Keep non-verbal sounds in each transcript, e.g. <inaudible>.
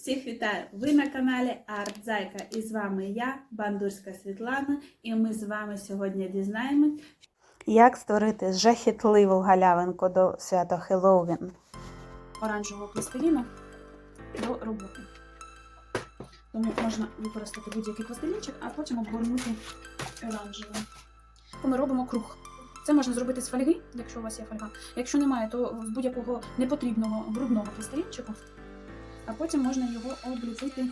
Всіх вітаю! Ви на каналі Арт Зайка і з вами я, Бандурська Світлана, і ми з вами сьогодні дізнаємось, Як створити жахітливу галявинку до свята Хеллоуін? оранжевого пластиліну до роботи. Тому можна використати будь-який пластилінчик, а потім обгорнути оранжевим. Ми робимо круг. Це можна зробити з фольги, якщо у вас є фольга. Якщо немає, то з будь-якого непотрібного брудного пластилінчику, а потім можна його обліпити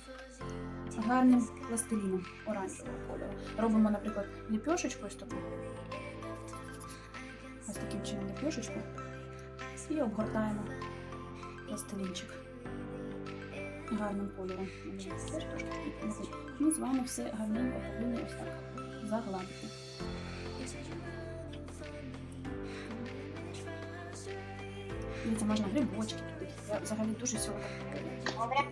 гарним пластиліном оранжевого кольору. Робимо, наприклад, ліпьошечку ось таку. Ось таким чином ліпьошечку. І обгортаємо пластилінчик гарним кольором. Ми з вами все гарненько повинні ось так загладити. Дивіться, можна грибочки взагалі дуже так люблю.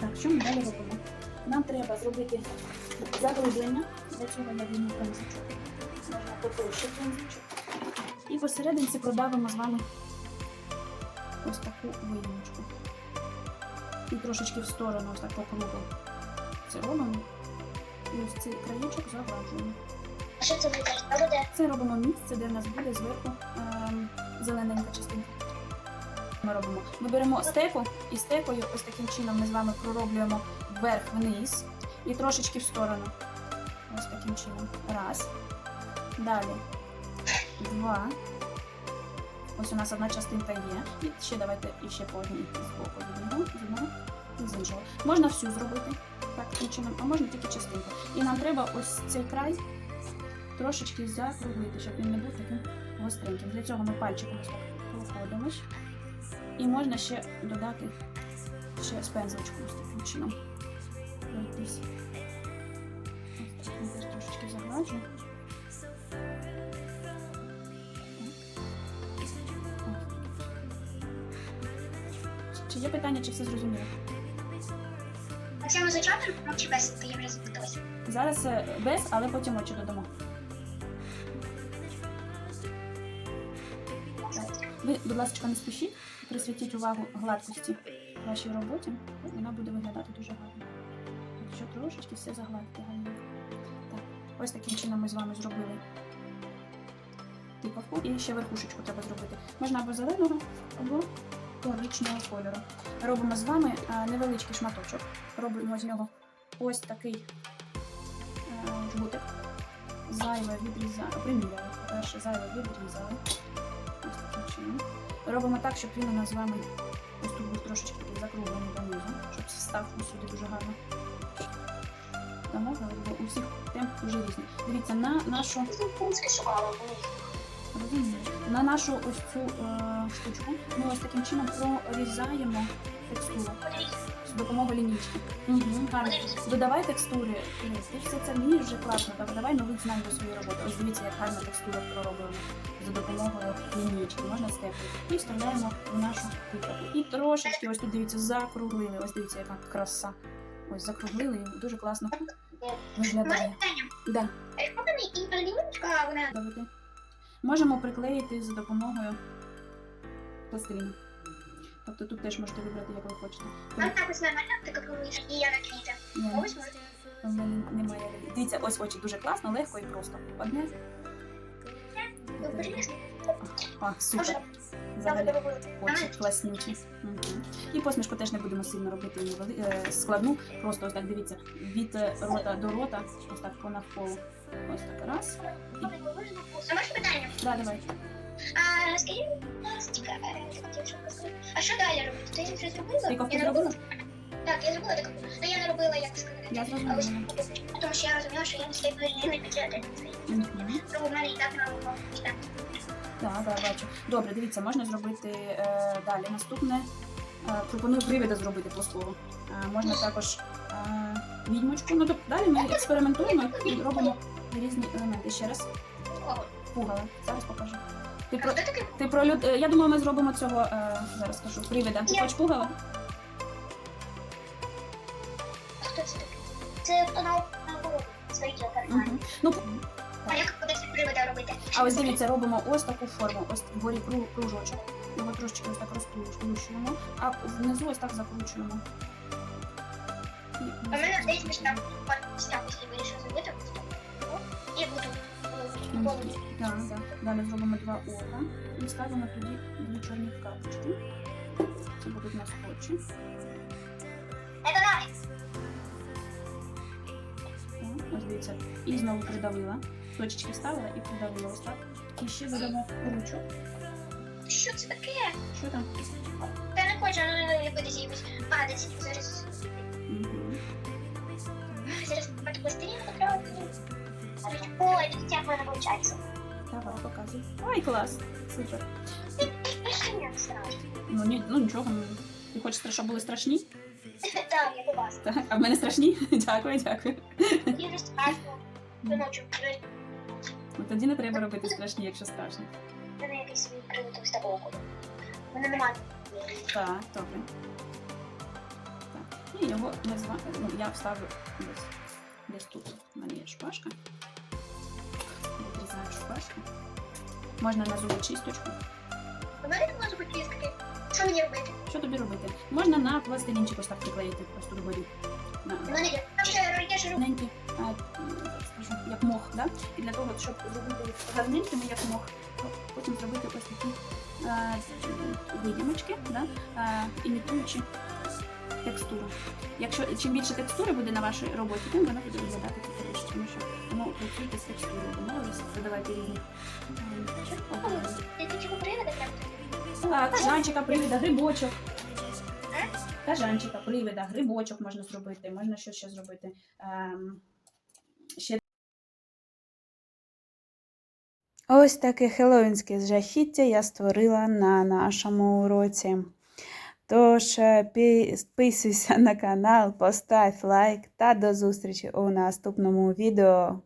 Так, що ми далі робимо? Нам треба зробити заглиблення. Для цього я візьму пензличок. Можна потовще пензличок. І посерединці продавимо з вами ось таку виїмочку. І трошечки в сторону, ось так по кругу. Це робимо. І ось цей краєчок загладжуємо. А що це буде? Це робимо місце, де в нас буде зверху ем, зелененька частинка. Ми робимо. Ми беремо стеку і стекою ось таким чином ми з вами пророблюємо вверх-вниз і трошечки в сторону. Ось таким чином. Раз. Далі. Два. Ось у нас одна частинка є. І ще давайте іще по одній з боку з одного, і з іншого. Можна всю зробити таким чином, а можна тільки частинку. І нам треба ось цей край трошечки закруглити, щоб він не був таким гостреньким. Для цього ми пальчиком ось так проходимось. І можна ще додати ще з пензличком ось таким чином. Пройтись. Ось так, трошечки загладжу. Чи є питання, чи все зрозуміло? Ми зачатку ну, чи без запиталася. Зараз е, без, але потім очі додамо. Ви, будь ласка, не спішіть, присвятіть увагу гладкості вашій роботі, вона буде виглядати дуже гарно. Якщо трошечки все загладити гарно. Так, ось таким чином ми з вами зробили типовку. І ще верхушечку треба зробити. Можна або зеленого, або коричневого кольору. Робимо з вами невеличкий шматочок. Робимо з нього ось такий е, жгутик. Зайве відрізали, приміряли. Перше зайве відрізали. Ось. Робимо так, щоб він у нас з вами ось тут був трошечки такий закруглений донизу, щоб став усюди дуже гарно. Домовили, бо у всіх темп дуже різні. Дивіться, на нашу на нашу ось цю е, штучку ми ось таким чином прорізаємо текстуру допомогою лінійки. Угу, гарно. Додавай текстури. Ти все це вмієш вже класно, так давай нових знань до своєї роботи. Ось дивіться, як гарна текстура пророблена за допомогою лінійки. Можна степи. І вставляємо в нашу купу. І трошечки, ось тут дивіться, закруглили. Ось дивіться, яка краса. Ось закруглили і дуже класно виглядає. Да. Можемо приклеїти за допомогою пластиліну. Тобто тут теж можете вибрати, як ви хочете. нам так ось нормально, ти капелуєш, і я на квіти. Ось може. в мене немає. Дивіться, ось очі дуже класно, легко і просто. Одне. Ну, А, супер. Взагалі. Очі класнючі. І посмішку теж не будемо сильно робити її е, складну. Просто ось так дивіться, від е, рота до рота, ось так по навколу. Ось так раз. А може питання? Да, давай. А розкажи, будь ласка, е. А що далі робити? Ти вже зробила? Я не зробила? робила. Так, я зробила таку. Ну я не робила, як сказати. Я А ось, тому що я розуміла, що я не стою не підтягати. Тому в мене і так увагу. Так, да, бачу. Добре, дивіться, можна зробити е, далі. Наступне. Е, пропоную привіда зробити плоского. Е, можна також е, відьмочку. Ну, тобто далі ми експериментуємо і робимо різні елементи. Ще раз. Пугала. Зараз покажу. Ти про, хто ти про люд... Я думаю, ми зробимо цього е, зараз скажу. Привіда. Ти хочеш пугала? Хто це такий? Це хто на голову. Угу. Ну, А як кудись привода робити? а ось дивіться, робимо ось таку форму. Ось вгорі кру- кружочок. Його трошечки ось так розплющуємо, а внизу ось так закручуємо. У мене десь між там ось так ось я зробити. ось так. О, І буду. Так. Далі зробимо два ока і ставимо тоді дві чорні карточки. Це будуть у нас очі. Ось дивіться. І знову придавила. Точечки ставила і придавила ось так. І ще додамо ручок. Що це таке? Що там? Я не хочу, ну не буде падати. Зараз, Як вона виходить. Давай, показуй. Ой, клас. Супер. Ну, ні, ну нічого. ну, Ти хочеш, щоб були страшні? <laughs> Так, я до вас. Так. А в мене страшні? <laughs> Дякую, дякую. Мені вже страшно. Виночу, Ну, тоді не треба робити страшні, якщо страшно. в мене якийсь свій привод з такого. У мене немає. Так, добре. Так. І його ми ну, я вставлю десь, десь тут. У мене є шпажка. Відрізаю шпажку. Можна на зубу чисточку. У мене немає зуби кістки. Що мені робити? Що тобі робити? Можна на пластилінчик ось так приклеїти просто вгорі. На, У мене є. Там ще є ж гарненькі, а, скажу, як мох, да? І для того, щоб зробити гарненькими, як мох, потім зробити ось такі а, видімочки, да? а, імітуючи текстуру. Якщо чим більше текстури буде на вашій роботі, тим вона буде виглядати цікавіше, тому що воно працюєте з текстурою, домовилися, додавайте різні. образи. Я тільки приводи прям. Так, кажанчика, привида, грибочок. Кажанчика, привида, грибочок можна зробити, можна що ще зробити. Ем, ще Ось таке хеллоуінське жахіття я створила на нашому уроці. Тож е, підписуйся на канал, постав лайк та до зустрічі у наступному відео.